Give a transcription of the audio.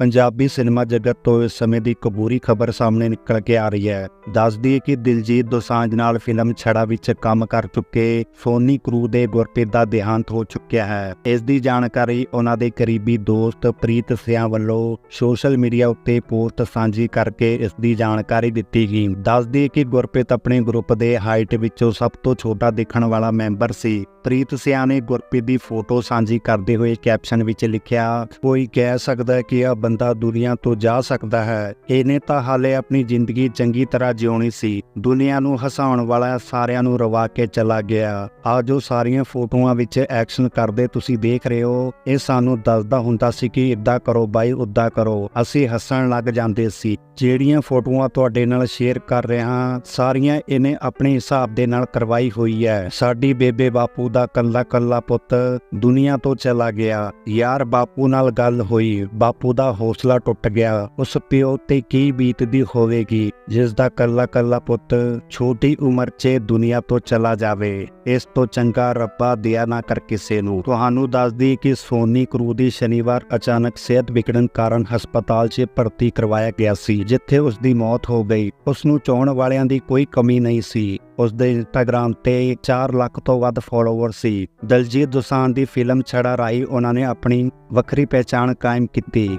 Punjabi cinema ਜਗਤ ਤੋਂ ਇਸ ਸਮੇਂ ਦੀ ਕਬੂਰੀ ਖਬਰ ਸਾਹਮਣੇ ਨਿਕਲ ਕੇ ਆ ਰਹੀ ਹੈ। ਦੱਸਦੀ ਹੈ ਕਿ ਦਿਲਜੀਤ ਦੋਸਾਂਝ ਨਾਲ ਫਿਲਮ ਛੜਾ ਵਿੱਚ ਕੰਮ ਕਰ ਚੁੱਕੇ ਸੋਨੀ ਕਰੂ ਦੇ ਗੁਰਪ੍ਰੀਤ ਦਾ ਦੇਹਾਂਤ ਹੋ ਚੁੱਕਿਆ ਹੈ। ਇਸ ਦੀ ਜਾਣਕਾਰੀ ਉਹਨਾਂ ਦੇ ਕਰੀਬੀ ਦੋਸਤ ਪ੍ਰੀਤ ਸਿਆਂ ਵੱਲੋਂ ਸੋਸ਼ਲ ਮੀਡੀਆ ਉੱਤੇ ਪੋਸਟ ਸਾਂਝੀ ਕਰਕੇ ਇਸ ਦੀ ਜਾਣਕਾਰੀ ਦਿੱਤੀ ਗਈ। ਦੱਸਦੀ ਹੈ ਕਿ ਗੁਰਪ੍ਰੀਤ ਆਪਣੇ ਗਰੁੱਪ ਦੇ ਹਾਈਟ ਵਿੱਚੋਂ ਸਭ ਤੋਂ ਛੋਟਾ ਦਿਖਣ ਵਾਲਾ ਮੈਂਬਰ ਸੀ। ਪ੍ਰੀਤ ਸਿਆਂ ਨੇ ਗੁਰਪ੍ਰੀਤ ਦੀ ਫੋਟੋ ਸਾਂਝੀ ਕਰਦੇ ਹੋਏ ਕੈਪਸ਼ਨ ਵਿੱਚ ਲਿਖਿਆ, ਕੋਈ ਕਹਿ ਸਕਦਾ ਕਿ ਇਹ ਬੰਦਾ ਦੁਨੀਆ ਤੋਂ ਜਾ ਸਕਦਾ ਹੈ। ਇਹਨੇ ਤਾਂ ਹਾਲੇ ਆਪਣੀ ਜ਼ਿੰਦਗੀ ਚੰਗੀ ਤਰ੍ਹਾਂ ਜਿਉਣੀ ਸੀ। ਦੁਨੀਆ ਨੂੰ ਹਸਾਉਣ ਵਾਲਾ ਸਾਰਿਆਂ ਨੂੰ ਰਵਾ ਕੇ ਚਲਾ ਗਿਆ। ਆ ਜੋ ਸਾਰੀਆਂ ਫੋਟੋਆਂ ਵਿੱਚ ਐਕਸ਼ਨ ਕਰਦੇ ਤੁਸੀਂ ਦੇਖ ਰਹੇ ਹੋ, ਇਹ ਸਾਨੂੰ ਦੱਸਦਾ ਹੁੰਦਾ ਸੀ ਕਿ ਇੱਦਾਂ ਕਰੋ ਬਾਈ ਉੱਦਾਂ ਕਰੋ। ਅਸੀਂ ਹੱਸਣ ਲੱਗ ਜਾਂਦੇ ਸੀ। ਜਿਹੜੀਆਂ ਫੋਟੋਆਂ ਤੁਹਾਡੇ ਨਾਲ ਸ਼ੇਅਰ ਕਰ ਰਿਹਾ ਸਾਰੀਆਂ ਇਹਨੇ ਆਪਣੇ ਹਿਸਾਬ ਦੇ ਨਾਲ ਕਰਵਾਈ ਹੋਈ ਹੈ। ਸਾਡੀ ਬੇਬੇ ਬਾਪੂ ਦਾ ਕੱਲਾ ਕੱਲਾ ਪੁੱਤ ਦੁਨੀਆ ਤੋਂ ਚਲਾ ਗਿਆ। ਯਾਰ, ਬਾਪੂ ਨਾਲ ਗੱਲ ਹੋਈ। ਬਾਪੂ ਦਾ ਹੌਸਲਾ ਟੁੱਟ ਗਿਆ। ਉਸ ਪਿਓ ਤੇ ਕੀ ਬੀਤਦੀ ਹੋਵੇਗੀ ਜਿਸ ਦਾ ਕੱਲਾ ਕੱਲਾ ਪੁੱਤ ਛੋਟੀ ਉਮਰ 'ਚ ਦੁਨੀਆ ਤੋਂ ਚਲਾ ਜਾਵੇ। ਇਸ ਤੋਂ ਚੰਗਾ ਰੱਬਾ ਦਿਆ ਨਾ ਕਰ ਕਿਸੇ ਨੂੰ। ਤੁਹਾਨੂੰ ਦੱਸਦੀ ਕਿ ਸੋਨੀ ਕਰੂ ਦੀ ਸ਼ਨੀਵਾਰ ਅਚਾਨਕ ਸਿਹਤ ਵਿਗੜਨ ਕਾਰਨ ਹਸਪਤਾਲ 'ਚ ਭਰਤੀ ਕਰਵਾਇਆ ਗਿਆ ਸੀ, ਜਿੱਥੇ ਉਸ ਦੀ ਮੌਤ ਹੋ ਗਈ। ਉਸ ਨੂੰ ਚਾਹਣ ਵਾਲਿਆਂ ਦੀ ਕੋਈ ਕਮੀ ਨਹੀਂ ਸੀ। ਉਸ ਦੇ ਇੰਸਟਾਗ੍ਰam ਤੇ 4 ਲੱਖ ਤੋਂ ਵੱਧ ਫਾਲੋਅਰ ਸੀ। ਦਲਜੀਤ ਦੋਸਾਂਝ ਦੀ ਫਿਲਮ ਛੜਾ ਰਾਈ ਉਹਨਾਂ ਨੇ ਆਪਣੀ ਵੱਖਰੀ ਪਹਿਚਾਣ ਕਾਇਮ ਕੀਤੀ।